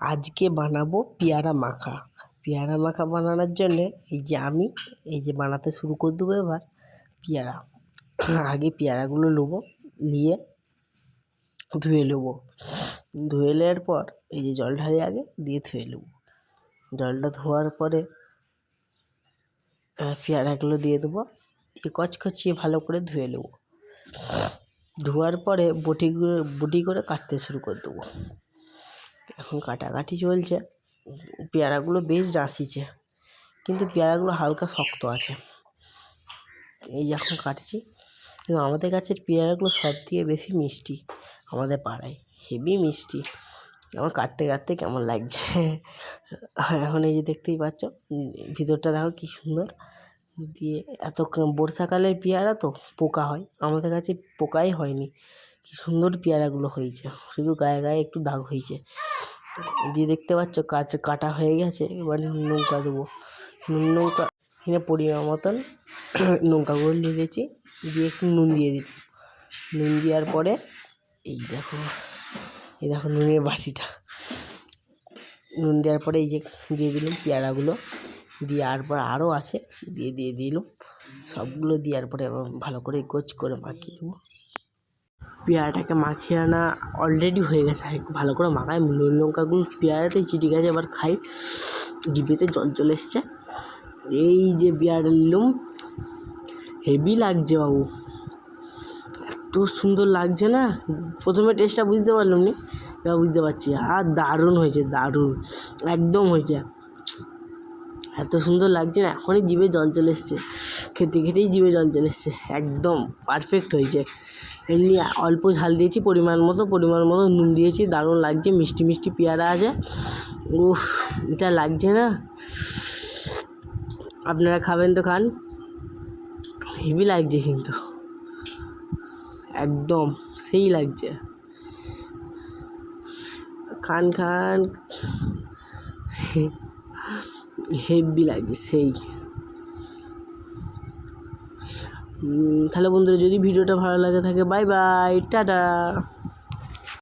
আজকে বানাবো পেয়ারা মাখা। পেয়ারা মাখা বানানোর জন্যে এই যে আমি এই যে বানাতে শুরু করে দেবো এবার পেয়ারা। আগে পেয়ারাগুলো নেব, নিয়ে ধুয়ে নেব। ধুয়ে নেওয়ার পর এই যে জল ঢালি আগে দিয়ে ধুয়ে নেব। জলটা ধোয়ার পরে পেয়ারাগুলো দিয়ে দেবো, দিয়ে কচকচিয়ে ভালো করে ধুয়ে নেব। ধোয়ার পরে বটিগুলো বটি করে কাটতে শুরু করে দেবো। এখন কাটাকাটি চলছে। পেয়ারাগুলো বেশ ডাঁশিছে কিন্তু পেয়ারাগুলো হালকা শক্ত আছে। এই এখন কাটছি। কিন্তু আমাদের গাছের পেয়ারাগুলো সব থেকে বেশি মিষ্টি আমাদের পাড়ায়, হেভি মিষ্টি। আমার কাটতে কাটতে কেমন লাগছে। এখন এই যে দেখতেই পাচ্ছ, ভিতরটা দেখো কী সুন্দর। দিয়ে এত বর্ষাকালের পেয়ারা তো পোকা হয়, আমাদের কাছে পোকাই হয়নি। কী সুন্দর পেয়ারাগুলো হয়েছে, শুধু গায়ে গায়ে একটু দাগ হয়েছে। দিয়ে দেখতে পাচ্ছ কাজ কাটা হয়ে গেছে, এবার নৌকা দেবো। নুন লঙ্কা এখানে পরিমাণ মতন লঙ্কা গুঁড়ো দিয়ে একটু নুন দিয়ে দিচ্ছি নুন দেওয়ার পরে এই দেখো এই দেখো নুনের বাটিটা। নুন দেওয়ার পরে এই যে দিয়ে দিলাম পেয়ারাগুলো, দিয়ে আর পর আরও আছে, দিয়ে দিয়ে দিলাম। সবগুলো দেওয়ার পরে এবার ভালো করে গোছ করে মাখিয়ে নেব। পেয়ারাটাকে মাখিয়ে আনা অলরেডি হয়ে গেছে। ভালো করে মাখাই। নুন লঙ্কাগুলো পেয়ারাতেই চিটে গেছে, এবার খাই। জিভেতে জল চলে এসছে। এই যে পেয়ারা নিলাম। হেভি লাগছে বাবু। এত সুন্দর লাগছে না? প্রথমে টেস্টটা বুঝতে পারলাম না। এবার বুঝতে পারছি। আর দারুণ হয়েছে, দারুণ। একদম হয়েছে। এত সুন্দর লাগছে না, এখনই জিভে জল চলে এসছে। খেতে খেতেই জিভে জল চলে এসছে, একদম পারফেক্ট হয়েছে। এমনি অল্প ঝাল দিয়েছি, পরিমাণ মতো পরিমাণ মতো নুন দিয়েছি, দারুণ লাগছে, মিষ্টি মিষ্টি পেয়ারা আছে। উফ, এটা লাগছে না। আপনারা খাবেন তো খান, হেভি লাগছে কিন্তু। একদম সেই লাগছে। খান খান। হেভি লাগে সেই। তাহলে বন্ধুরা যদি ভিডিওটা ভালো লাগে থাকে বাই বাই টাটা।